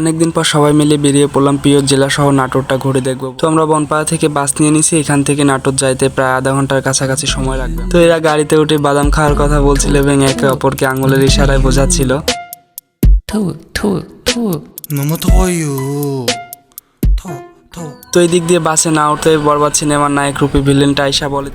অনেকদিন পর সবাই মিলে বেরিয়ে পড়লাম প্রিয় জেলা সহ নাটোরটা ঘুরে দেখব। তো আমরা বনপাড়া থেকে বাস নিয়ে নিছি এখান থেকে নাটোর যাইতে প্রায় আধা ঘণ্টার কাছাকাছি সময় লাগবে। তো এরা গাড়িতে উঠে বাদাম খাওয়ার কথা বলছিল এবং একে অপরকে আঙুলের ইশারায় বোঝাচ্ছিল। তো এই দিক দিয়ে বাসে না উঠতে বরবাদ সিনেমার নায়ক রুপি ভিলেন টাইসা বলে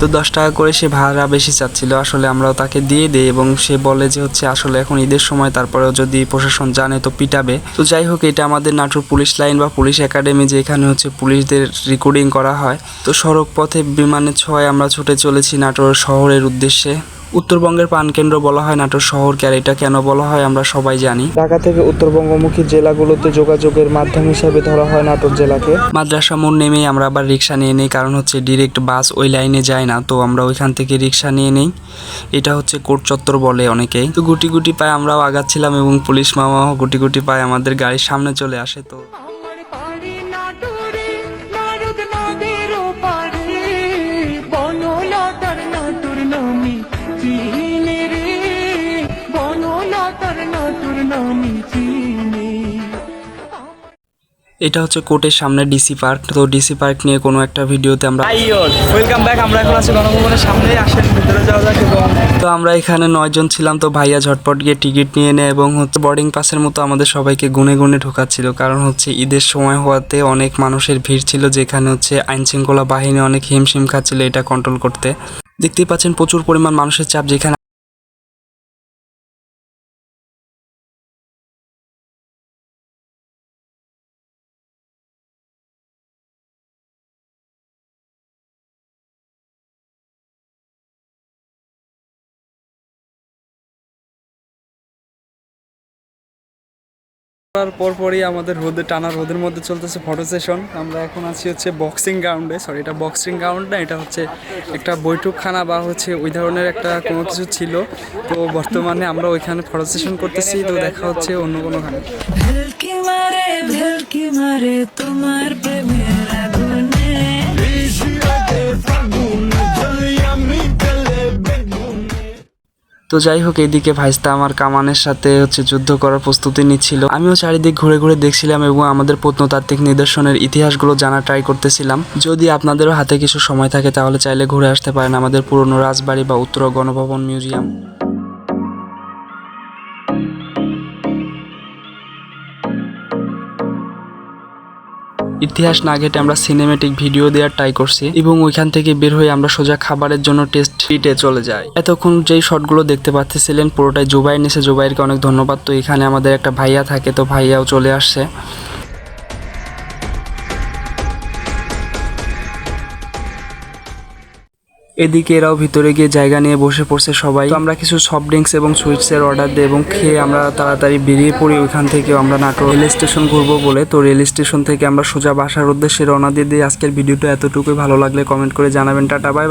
তো দশ টাকা করে সে ভাড়া বেশি চাচ্ছিল আসলে আমরাও তাকে দিয়ে দিই এবং সে বলে যে হচ্ছে আসলে এখন ঈদের সময় তারপরেও যদি প্রশাসন জানে তো পিটাবে। তো যাই হোক এটা আমাদের নাটোর পুলিশ লাইন বা পুলিশ একাডেমি যে এখানে হচ্ছে পুলিশদের রেকর্ডিং করা হয়। তো সড়ক পথে বিমানের ছয় আমরা ছুটে চলেছি নাটোর শহরের উদ্দেশ্যে। উত্তরবঙ্গের প্রাণকেন্দ্র বলা হয় নাটোর শহরকে আর এটা কেন বলা হয় আমরা সবাই জানি। ঢাকা থেকে উত্তরবঙ্গমুখী জেলাগুলোতে যোগাযোগের মাধ্যম হিসেবে ধরা হয় নাটোর জেলাকে। মাদ্রাসা মোড় নেমেই আমরা আবার রিক্সা নিয়ে নিই কারণ হচ্ছে ডিরেক্ট বাস ওই লাইনে যায় না তো আমরা ওইখান থেকে রিক্সা নিয়ে নিই। এটা হচ্ছে কোট চত্বর বলে অনেকেই। তো গুটি গুটি পায়ে আমরাও আগাচ্ছিলাম এবং পুলিশ মামাও গুটি গুটি পায়ে আমাদের গাড়ির সামনে চলে আসে তো এটা হচ্ছে কোর্টের সামনে ডিসি পার্ক তো ডিসি পার্ক নিয়ে কোনো একটা ভিডিওতে আমরা ওয়েলকাম ব্যাক আমরা এখন আছি গণভবনের সামনে আসেন ভিতরে যাওয়া যাক তো আমরা এখানে নয়জন ছিলাম তো ভাইয়া ঝটপট গিয়ে টিকিট নিয়ে নেয় এবং হচ্ছে বোর্ডিং পাসের মতো আমাদের সবাইকে গুনে গুনে ঢোকাচ্ছিল। কারণ হচ্ছে ঈদের সময় হওয়াতে অনেক মানুষের ভিড় ছিল যেখানে হচ্ছে আইন শৃঙ্খলা বাহিনী অনেক হিমশিম খাচ্ছিল এটা কন্ট্রোল করতে। দেখতেই পাচ্ছেন প্রচুর পরিমাণ মানুষের চাপ যেখানে করার পরপরই আমাদের রোদে, টানা রোদের মধ্যে চলতেছে ফটো সেশন আমরা এখন আছি হচ্ছে বক্সিং গ্রাউন্ডে সরি এটা বক্সিং গ্রাউন্ড না, এটা হচ্ছে একটা বৈঠকখানা বা হচ্ছে ওই ধরনের একটা কোনো কিছু ছিল। তো বর্তমানে আমরা ওইখানে ফটো সেশন করতেছি, তো দেখা হচ্ছে অন্য কোনোখানে। তোমার তো যাই হোক এইদিকে ভাইস্তা আমার কামানের সাথে হচ্ছে যুদ্ধ করার প্রস্তুতি নিচ্ছিল। আমিও চারিদিক ঘুরে ঘুরে দেখছিলাম এবং আমাদের প্রত্নতাত্ত্বিক নিদর্শনের ইতিহাসগুলো জানা ট্রাই করতেছিলাম। যদি আপনাদেরও হাতে কিছু সময় থাকে, তাহলে চাইলে ঘুরে আসতে পারেন আমাদের পুরনো রাজবাড়ি বা উত্তর গণভবন মিউজিয়াম ইতিহাস না ঘেটে আমরা সিনেমেটিক ভিডিও দেওয়ার ট্রাই করছি এবং ওইখান থেকে বের হয়ে আমরা সোজা খাবারের জন্য টেস্ট ফিটে চলে যাই। এতক্ষণ যেই শটগুলো দেখতে পাচ্ছিলেন, পুরোটাই জুবাইর নিচে। জুবাইয়েরকে অনেক ধন্যবাদ। তো এখানে আমাদের একটা ভাইয়া থাকে, তো ভাইয়াও চলে আসছে। এদিকে এরাও ভিতরে গিয়ে জায়গা নিয়ে বসে পড়ছে সবাই। তো আমরা কিছু সফট ড্রিঙ্কস এবং সুইটসের অর্ডার দিই এবং খেয়ে আমরা তাড়াতাড়ি বেরিয়ে পড়ি ওইখান থেকে আমরা নাটোর। রেল স্টেশন ঘুরবো বলে। তো রেল স্টেশন থেকে আমরা সোজা বাসার উদ্দেশ্যে রওনা দিয়ে দিই। আজকের ভিডিওটা এতটুকুই। ভালো লাগলে কমেন্ট করে জানাবেন। Tata bye